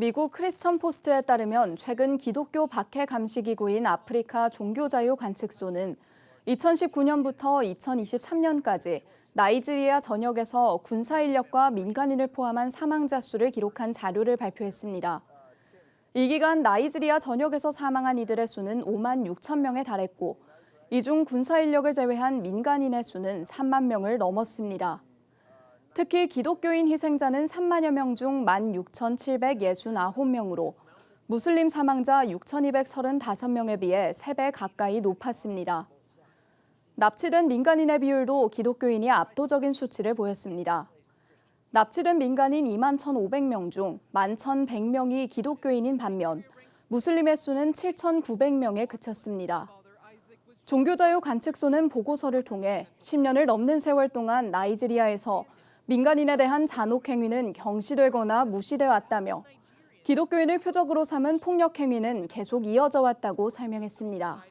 미국 크리스천 포스트에 따르면 최근 기독교 박해 감시 기구인 아프리카 종교자유 관측소는 2019년부터 2023년까지 나이지리아 전역에서 군사 인력과 민간인을 포함한 사망자 수를 기록한 자료를 발표했습니다. 이 기간 나이지리아 전역에서 사망한 이들의 수는 5만 6천 명에 달했고 이 중 군사 인력을 제외한 민간인의 수는 3만 명을 넘었습니다. 특히 기독교인 희생자는 3만여 명 중 16,769명으로 무슬림 사망자 6,235명에 비해 3배 가까이 높았습니다. 납치된 민간인의 비율도 기독교인이 압도적인 수치를 보였습니다. 납치된 민간인 2만 1,500명 중 11,100명이 기독교인인 반면 무슬림의 수는 7,900명에 그쳤습니다. 종교자유 관측소는 보고서를 통해 10년을 넘는 세월 동안 나이지리아에서 민간인에 대한 잔혹 행위는 경시되거나 무시돼 왔다며 기독교인을 표적으로 삼은 폭력 행위는 계속 이어져 왔다고 설명했습니다.